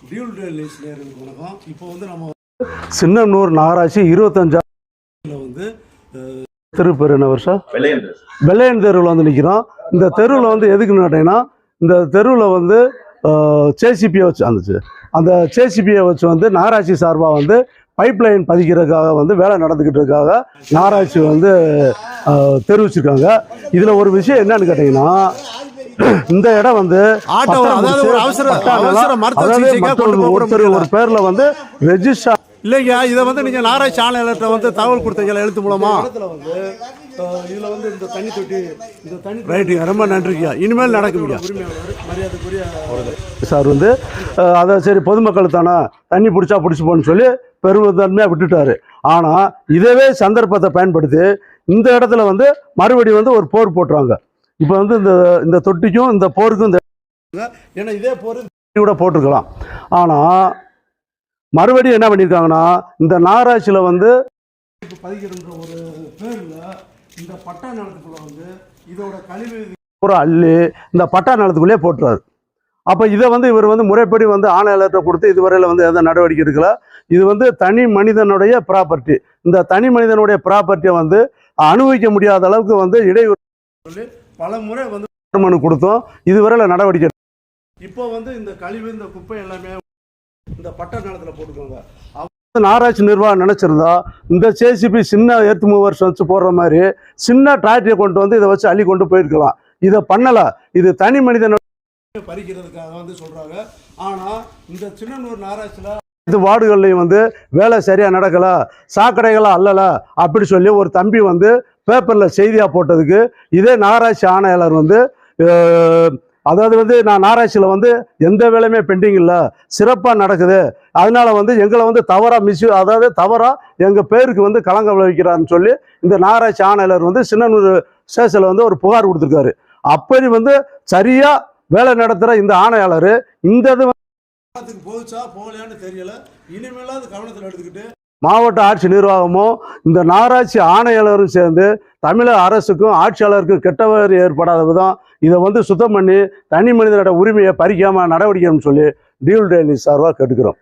Dual வணக்கம் இப்போ வந்து நம்ம சின்னனூர் நகராட்சி இருபத்தஞ்சா இதுல வந்து தெரு பேர் என்ன வருஷம் வெள்ளையன் தெருவில் வந்து நிற்கிறோம் இந்த தெருவில் வந்து எதுக்குன்னு கேட்டிங்கன்னா இந்த தெருவில் வந்து சேசிபியை வச்சு வந்துச்சு அந்த சேசிபியை வச்சு வந்து நகராட்சி சார்பாக வந்து பைப் லைன் பதிக்கிறதுக்காக வந்து வேலை நடந்துக்கிட்டு இருக்காக நகராட்சி வந்து தெரிவிச்சிருக்காங்க இதில் ஒரு விஷயம் என்னன்னு கேட்டிங்கன்னா இந்த இடம் வந்து ஒருத்தர். ஒரு பேரில் வந்து ரெஜிஸ்டர் இல்லைங்க இதை வந்து நீங்கள் நாராயண ஆணையாளர்கிட்ட வந்து தகவல் கொடுத்தீங்களா எழுத்து மூலமா? இதில் வந்து இந்த தண்ணி தொட்டி இந்த தண்ணி ரைட்டுங்க ரொம்ப நன்றிங்க. இனிமேல் நடக்குங்க. சார் வந்து அதை சரி பொதுமக்கள் தானே தண்ணி பிடிச்சா பிடிச்சி போன்னு சொல்லி பெருமிதன்மையாக விட்டுட்டாரு. ஆனால் இதவே சந்தர்ப்பத்தை பயன்படுத்தி இந்த இடத்துல வந்து மறுபடியும் வந்து ஒரு போர் போட்டுறாங்க. இப்போ வந்து இந்த இந்த தொட்டிக்கும் இந்த போருக்கும் இந்த ஏன்னா இதே போர் கூட போட்டிருக்கலாம். ஆனால் மறுபடியும் என்ன பண்ணியிருக்காங்கன்னா இந்த நகராட்சியில் வந்து பதிக்கிற ஒரு பேரில் இந்த பட்டா நிலத்துக்குள்ள வந்து இதோட கழிவு பூரா அள்ளி இந்த பட்டா நிலத்துக்குள்ளேயே போட்டுறாரு. அப்போ இதை வந்து இவர் வந்து முறைப்படி வந்து ஆணையாளர்கிட்ட கொடுத்து இதுவரையில் வந்து எந்த நடவடிக்கை எடுக்கல. இது வந்து தனி மனிதனுடைய ப்ராப்பர்ட்டி இந்த தனி மனிதனுடைய ப்ராப்பர்ட்டியை வந்து அனுபவிக்க முடியாத அளவுக்கு வந்து இடையூறு பல முறை வந்து மனு கொடுத்தோம். இதுவரையில் நடவடிக்கை. இப்போ வந்து இந்த கழிவு இந்த குப்பை எல்லாமே இந்த பட்டா நிலத்துல போட்டுக்கோங்க. நகராட்சி நிர்வாகம் நினச்சிருந்தா இந்த ஜேசிபி சின்ன ஏற்று மூவர்ஸ் வச்சு போடுற மாதிரி சின்ன டிராக்டரை கொண்டு வந்து இதை வச்சு அள்ளி கொண்டு போயிருக்கலாம். இதை பண்ணலை. இது தனி மனிதன் பறிக்கிறதுக்காக வந்து சொல்றாங்க. ஆனா இந்த சின்னனூர் நாராட்சியில இது வார்டுகள்லையும் வந்து வேலை சரியாக நடக்கலை சாக்கடைகளாக அல்லலை அப்படி சொல்லி ஒரு தம்பி வந்து பேப்பரில் செய்தியாக போட்டதுக்கு இதே நகராட்சி ஆணையாளர் வந்து அதாவது வந்து நான் நகராட்சியில் வந்து எந்த வேலையுமே பெண்டிங் இல்லை சிறப்பாக நடக்குது. அதனால் வந்து எங்களை வந்து தவறாக மிஸ்யூ அதாவது தவறாக எங்கள் பேருக்கு வந்து கலங்க விளைவிக்கிறாருன்னு சொல்லி இந்த நகராட்சி ஆணையாளர் வந்து சின்னனூர் ஸ்டேஷனில் வந்து ஒரு புகார் கொடுத்துருக்காரு. அப்படி வந்து சரியாக வேலை நடத்துகிற இந்த ஆணையாளர் இந்த இது கவனத்துக்கு போச்சா போகலையான்னு தெரியல. இனிமேலாவது கவனத்தில் எடுத்துக்கிட்டு மாவட்ட ஆட்சி நிர்வாகமும் இந்த நகராட்சி ஆணையாளரும் சேர்ந்து தமிழக அரசுக்கும் ஆட்சியாளருக்கும் கெட்டவர் ஏற்படாத விதம் இதை வந்து சுத்தம் பண்ணி தனி மனிதனோட உரிமையை பறிக்காம நடவடிக்கைன்னு சொல்லி டியூல் டெய்லி சார்பாக கேட்டுக்கிறோம்.